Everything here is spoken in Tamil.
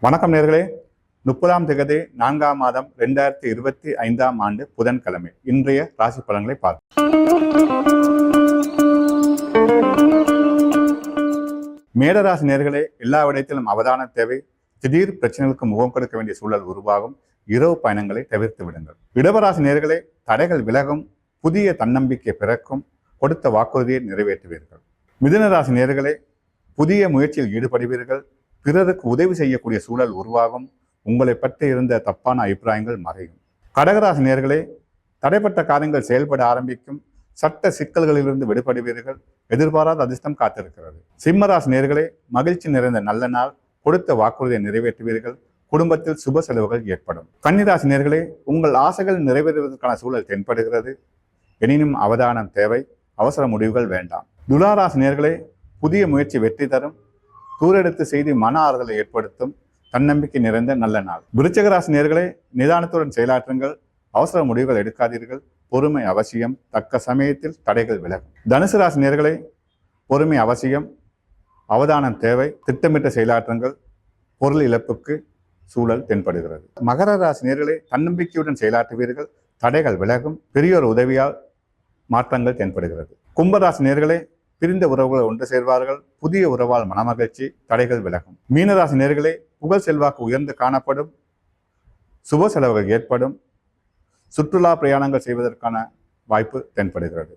வணக்கம் நேர்களே. முப்பதாம் திகதி நான்காம் மாதம் ரெண்டாயிரத்தி இருபத்தி ஐந்தாம் ஆண்டு புதன்கிழமை. இன்றைய ராசி பலன்களை பார்ப்போம். மேடராசி நேர்களே எல்லா விடயத்திலும் அவதான தேவை. திடீர் பிரச்சனைகளுக்கு முகம் கொடுக்க வேண்டிய சூழல் உருவாகும். இரவு பயணங்களை தவிர்த்து விடுங்கள். இடவராசி நேர்களே தடைகள் விலகும். புதிய தன்னம்பிக்கை பிறக்கும். கொடுத்த வாக்குறுதியை நிறைவேற்றுவீர்கள். மிதுனராசி நேர்களே புதிய முயற்சியில் ஈடுபடுவீர்கள். பிறருக்கு உதவி செய்யக்கூடிய சூழல் உருவாகும். உங்களை பற்றி இருந்த தப்பான அபிப்பிராயங்கள் மறையும். கடகராசி நேர்களே தடைப்பட்ட காரியங்கள் செயல்பட ஆரம்பிக்கும். சட்ட சிக்கல்களிலிருந்து விடுபடுவீர்கள். எதிர்பாராத அதிர்ஷ்டம் காத்திருக்கிறது. சிம்மராசி நேர்களே மகிழ்ச்சி நிறைந்த நல்ல நாள். கொடுத்த வாக்குறுதியை நிறைவேற்றுவீர்கள். குடும்பத்தில் சுப செலவுகள் ஏற்படும். கன்னிராசி நேர்களே உங்கள் ஆசைகள் நிறைவேறுவதற்கான சூழல் தென்படுகிறது. எனினும் அவதானம் தேவை. அவசர முடிவுகள் வேண்டாம். துளாராசி நேர்களே புதிய முயற்சி வெற்றி தரும். தூரெடுத்து செய்தி மன ஆறுதலை ஏற்படுத்தும் தன்னம்பிக்கை நிறைந்த நல்ல நாள். விருச்சகராசி நேர்களை நிதானத்துடன் செயலாற்றுங்கள். அவசர முடிவுகள் எடுக்காதீர்கள். பொறுமை அவசியம். தக்க சமயத்தில் தடைகள் விலகும். தனுசு ராசி நேர்களை பொறுமை அவசியம். அவதானம் தேவை. திட்டமிட்ட செயலாற்றுங்கள். பொருள் இழப்புக்கு சூழல் தென்படுகிறது. மகர ராசி நேர்களை தன்னம்பிக்கையுடன் செயலாற்றுவீர்கள். தடைகள் விலகும். பெரியோர் உதவியால் மாற்றங்கள் தென்படுகிறது. கும்பராசி நேர்களே பிரிந்த உறவுகளை ஒன்று சேர்வார்கள். புதிய உறவால் மனமகிழ்ச்சி தடைகள் விலகும். மீனராசி நேர்களே புகழ் செல்வாக்கு உயர்ந்து காணப்படும். சுப செலவுகள் ஏற்படும். சுற்றுலா பிரயாணங்கள் செய்வதற்கான வாய்ப்பு தென்படுகிறது.